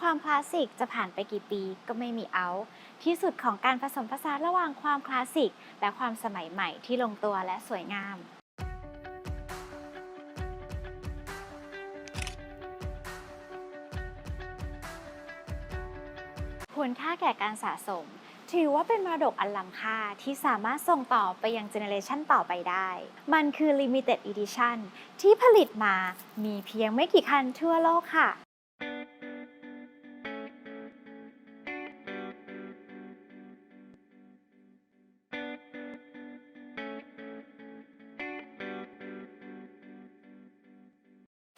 ความคลาสสิกจะผ่านไปกี่ปีก็ไม่มีเอาที่สุดของการผสมผสานระหว่างความคลาสสิก และความสมัยใหม่ที่ลงตัวและสวยงามคุณค่าแก่การสะสม ถือว่าเป็นมรดกอันล้ำค่าที่สามารถส่งต่อไปยังเจเนเรชันต่อไปได้ มันคือ Limited Edition ที่ผลิตมามีเพียงไม่กี่คันทั่วโลกค่ะ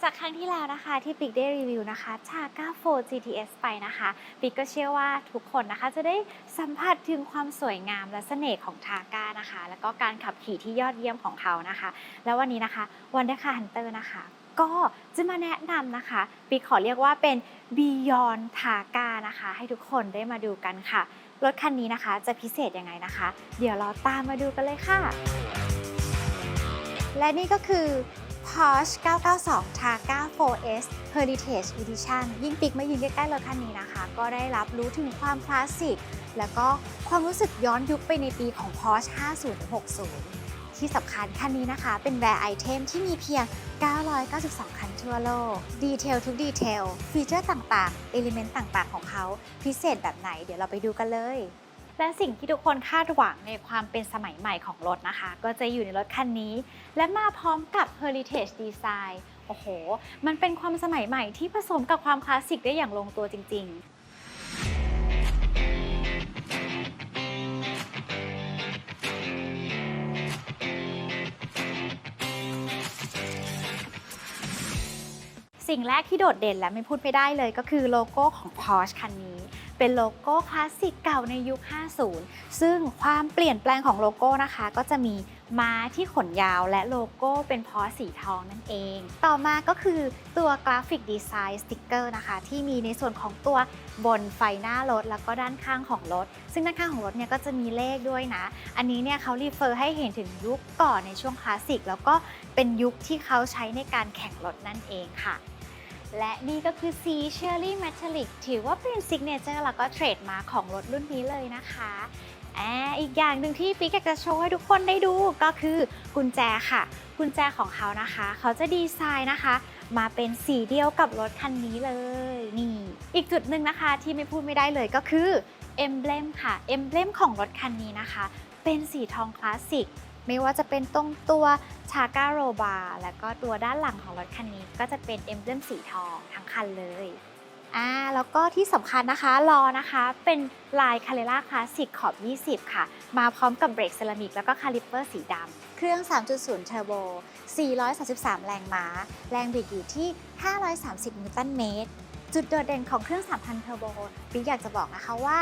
จากครั้งที่แล้วนะคะที่ปิ๊กได้รีวิวนะคะ c h a g a 4 GTS ไปนะคะปิ๊กก็เชื่อว่าทุกคนนะคะจะได้สัมผัสถึงความสวยงามและเสน่ห์ของทาก้านะคะ แล้วก็การขับขี่ที่ยอดเยี่ยมของเขานะคะ แล้ววันนี้นะคะวันเด c ค r ฮันเตอร์นะคะ ก็จะมาแนะนำนะคะปิ๊กขอเรียกว่าเป็น Beyond t a g a นะคะ ให้ทุกคนได้มาดูกันค่ะรถคันนี้นะคะจะพิเศษยังไงนะคะ เดี๋ยวเราตามมาดูกันเลยค่ะและนี่ก็คือ Porsche 992 Targa 4S Heritage Edition ยิ่งปิกมายืนใกล้ๆรถคันนี้นะคะ ก็ได้รับรู้ถึงความคลาสสิก แล้วก็ความรู้สึกย้อนยุคไปในปีของ Porsche 5060 ที่สำคัญคันนี้นะคะ เป็นแรไอเทมที่มีเพียง 992 คันทั่วโลก ดีเทลทุกดีเทล ฟีเจอร์ต่างๆ เอลิเมนต์ต่างๆ ของเขา พิเศษแบบไหน เดี๋ยวเราไปดูกันเลย และสิ่งที่ทุกคนคาดหวังในความเป็นสมัยใหม่ของรถนะคะ ก็จะอยู่ในรถคันนี้ และมาพร้อมกับ Heritage Design โอ้โห มันเป็นความสมัยใหม่ที่ผสมกับความคลาสสิกได้อย่างลงตัวจริง ๆสิ่งแรกที่โดดเด่นและไม่พูดไม่ได้เลยก็คือโลโก้ของ Porsche คันนี้ เป็นโลโก้คลาสสิกเก่าในยุค 50 ซึ่งความเปลี่ยนแปลงของโลโก้นะคะ ก็จะมีม้าที่ขนยาวและโลโก้เป็นพอสีทองนั่นเอง ต่อมาก็คือตัวกราฟิกดีไซน์สติกเกอร์นะคะ ที่มีในส่วนของตัวบนไฟหน้ารถ แล้วก็ด้านข้างของรถ ซึ่งด้านข้างของรถเนี่ยก็จะมีเลขด้วยนะ อันนี้เนี่ยเขารีเฟอร์ให้เห็นถึงยุคก่อนในช่วงคลาสสิกแล้วก็เป็นยุคที่เขาใช้ในการแข่งรถนั่นเองค่ะ และนี่ก็คือสี Cherry Metallic ถือว่าเป็นซิกเนเจอร์แล้วก็เทรดมาของรถรุ่นนี้เลยนะคะอ่าอีกอย่างหนึ่งที่ปิ๊กอยากจะโชว์ให้ทุกคนได้ดูก็คือกุญแจค่ะ กุญแจของเขานะคะ เขาจะดีไซน์นะคะ มาเป็นสีเดียวกับรถคันนี้เลยนี่ อีกจุดหนึ่งนะคะที่ไม่พูดไม่ได้เลยก็คือเอมเบลมค่ะเอมเบลมของรถคันนี้นะคะ เป็นสีทองคลาสสิก ไม่ว่าจะเป็นตรงตัวชาก้าโรบาแล้วก็ตัวด้านหลังของรถคันนี้ก็จะเป็นเอมเบลมสีทองทั้งคันเลยอ่าแล้วก็ที่สำคัญนะคะล้อนะคะเป็นลายคาเรล่าคลาสสิกขอบ 20 ค่ะ มาพร้อมกับเบรกเซรามิกแล้วก็คาลิปเปอร์สีดำเครื่อง 3.0 เทอร์โบ 433 แรงม้า แรงบิดอยู่ที่ 530 นิวตันเมตร จุดโดดเด่นของเครื่อง 3,000 เทอร์โบปิ๊กอยากจะบอกนะคะว่า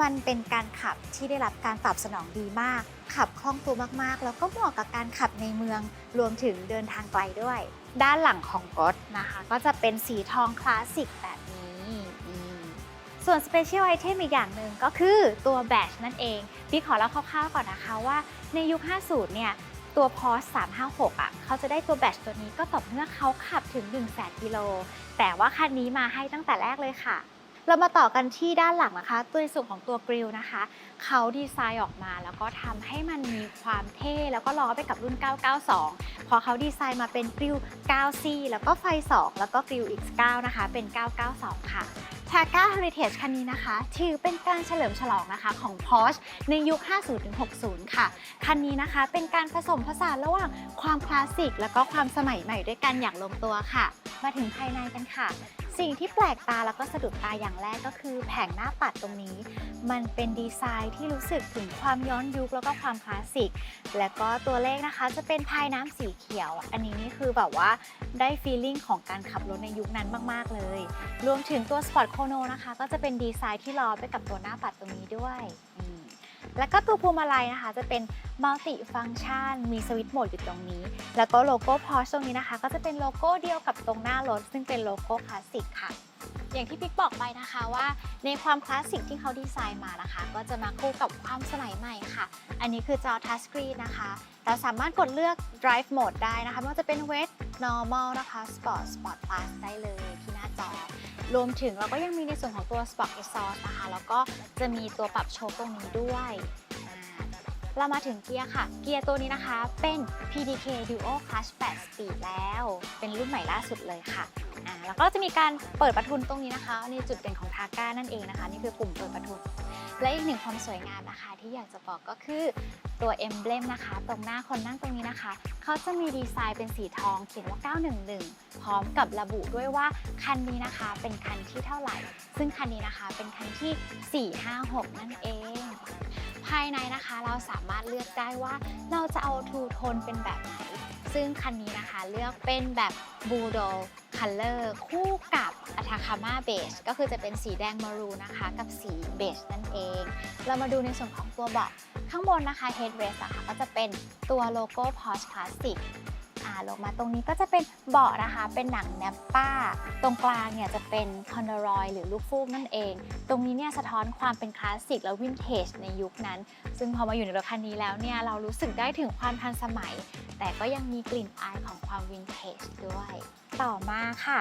มันเป็นการขับที่ได้รับการตอบสนองดีมาก ขับคล่องตัวมากๆ แล้วก็เหมาะกับการขับในเมือง รวมถึงเดินทางไกลด้วย ด้านหลังของรถนะคะ ก็จะเป็นสีทองคลาสสิกแบบนี้ส่วนสเปเชียลไอเทมอีกอย่างหนึ่งก็คือตัวแบตนั่นเองพี่ขอเล่าคร่าวๆก่อนนะคะว่าในยุค 50 เนี่ย ตัวพอส356อะเขาจะได้ตัวแบตตัวนี้ก็ต่อเมื่อเขาขับถึง 1 0 0 0 0 0กิโลแต่ว่าคันนี้มาให้ตั้งแต่แรกเลยค่ะ เรามาต่อกันที่ด้านหลังนะคะ ตัวในส่วนของตัวกริลนะคะ เขาดีไซน์ออกมาแล้วก็ทำให้มันมีความเท่ แล้วก็ล้อไปกับรุ่น 992 พอเขาดีไซน์มาเป็นกริล 9C แล้วก็ไฟ 2 แล้วก็กริล X9 นะคะ เป็น 992 ค่ะ t a g a Heritage คันนี้นะคะ ถือเป็นการเฉลิมฉลองนะคะของ Porsche ในยุค 50-60 ค่ะ คันนี้นะคะเป็นการผสมผสานระหว่างความคลาสสิก แล้วก็ความสมัยใหม่ด้วยกันอย่างลงตัวค่ะ มาถึงภายในกันค่ะ สิ่งที่แปลกตาแล้วก็สะดุดตาอย่างแรกก็คือแผงหน้าปัดตรงนี้ มันเป็นดีไซน์ที่รู้สึกถึงความย้อนยุคแล้วก็ความคลาสสิก และก็ตัวเลขนะคะจะเป็นพายน้ำสีเขียว อันนี้นี่คือแบบว่าได้ฟีลลิ่งของการขับรถในยุคนั้นมากๆเลย รวมถึงตัว Sport Chrono นะคะ ก็จะเป็นดีไซน์ที่ล้อไปกับตัวหน้าปัดตรงนี้ด้วย แล้วก็ตัวพวงมาลัยนะคะ จะเป็นมัลติฟังก์ชันมีสวิตช์โหมดอยู่ตรงนี้ แล้วก็โลโก้พอร์ชตรงนี้นะคะ ก็จะเป็นโลโก้เดียวกับตรงหน้ารถ ซึ่งเป็นโลโก้คลาสสิกค่ะ อย่างที่พิกบอกไปนะคะว่าในความคลาสสิกที่เขาดีไซน์มานะคะ ก็จะมาคู่กับความสมัยใหม่ค่ะ อันนี้คือจอทัชสกรีนนะคะ เราสามารถกดเลือก drive mode ได้นะคะไม่ว่าจะเป็น wet normal นะคะ sport sport plus ได้เลยที่หน้าจอ รวมถึงเราก็ยังมีในส่วนของตัว Sport Exhaust นะคะ แล้วก็จะมีตัวปรับโชคตรงนี้ด้วยเรามาถึงเกียร์ค่ะ เกียร์ตัวนี้นะคะเป็น PDK Duo Clutch 8 Speed แล้ว เป็นรุ่นใหม่ล่าสุดเลยค่ะ แล้วก็จะมีการเปิดประทุนตรงนี้นะคะ ในจุดเด่นของทาก้านั่นเองนะคะ นี่คือปุ่มเปิดประทุน และอีกหนึ่งความสวยงามนะคะ ที่อยากจะบอกก็คือตัวเอมเบลมนะคะ ตรงหน้าคนนั่งตรงนี้นะคะ เขาจะมีดีไซน์เป็นสีทองเขียนว่า 911 พร้อมกับระบุด้วยว่าคันนี้นะคะ เป็นคันที่เท่าไหร่ ซึ่งคันนี้นะคะเป็นคันที่ 456 นั่นเองภายในนะคะเราสามารถเลือกได้ว่าเราจะเอาทูโทนเป็นแบบไหน ซึ่งคันนี้นะคะเลือกเป็นแบบบูโดคัลเลอร์คู่กับอัทาคามาเบจก็คือจะเป็นสีแดงมารูนะคะ กับสีเบจนั่นเอง เรามาดูในส่วนของตัวเบาะข้างบนนะคะ headrest อะค่ะก็จะเป็นตัวโลโก้ Porsche Classic อ่าลงมาตรงนี้ก็จะเป็นเบาะนะคะ เป็นหนังแนปป้า ตรงกลางเนี่ยจะเป็นคอนดรอยหรือลูกฟูกนั่นเอง ตรงนี้เนี่ยสะท้อนความเป็นคลาสสิกและวินเทจในยุคนั้น ซึ่งพอมาอยู่ในรถคันนี้แล้วเนี่ยเรารู้สึกได้ถึงความทันสมัย แต่ก็ยังมีกลิ่นอายของความวินเทจด้วย ต่อมาค่ะ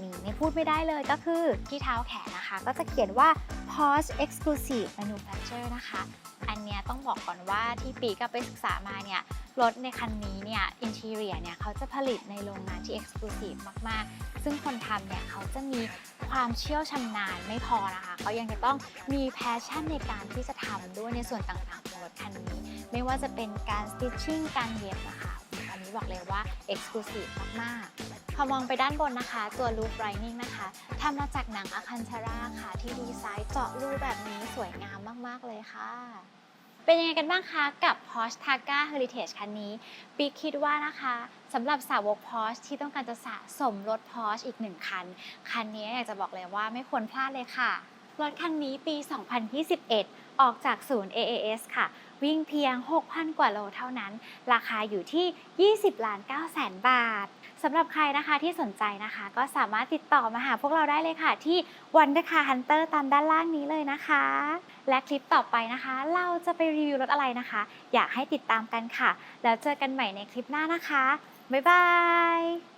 มีไม่พูดไม่ได้เลยก็คือที่เท้าแขนนะคะ ก็จะเขียนว่า Porsche Exclusive Manufacture นะคะ อันเนี้ยต้องบอกก่อนว่าที่ปีก็ไปศึกษามาเนี่ย รถในคันนี้เนี่ยอินทีเรียเนี่ยเขาจะผลิตในโรงงานที่ Exclusive มาก ๆ ซึ่งคนทำเนี่ยเขาจะมีความเชี่ยวชำนาญไม่พอนะคะเขายังจะต้องมีแพชชั่นในการที่จะทำด้วยในส่วนต่าง ๆ ของรถคันนี้ ไม่ว่าจะเป็นการ stitching การเย็บนะคะ นี้บอกเลยว่า Exclusive มากๆ พอมองไปด้านบนนะคะ ตัว Loop Lining นะคะทำมาจากหนังอะคันชาร่าค่ะ ที่ดีไซน์เจาะรูแบบนี้สวยงามมาก ๆ เลยค่ะเป็นยังไงกันบ้างคะกับ Porsche Targa Heritage คันนี้ปีคิดว่านะคะสำหรับสาวก Porsche ที่ต้องการจะสะสมรถ Porsche อีกหนึ่งคัน คันนี้อยากจะบอกเลยว่าไม่ควรพลาดเลยค่ะ รถคันนี้ปี 2021 ออกจากศูนย์ AAS ค่ะ วิ่งเพียง 6,000 กว่าโลเท่านั้น ราคาอยู่ที่ 20ล้าน9แสนบาทสำหรับใครนะคะที่สนใจนะคะ ก็สามารถติดต่อมาหาพวกเราได้เลยค่ะ ที่ Wonder Car Hunter ตามด้านล่างนี้เลยนะคะ และคลิปต่อไปนะคะ เราจะไปรีวิวรถอะไรนะคะ อยากให้ติดตามกันค่ะ แล้วเจอกันใหม่ในคลิปหน้านะคะ บ๊ายบาย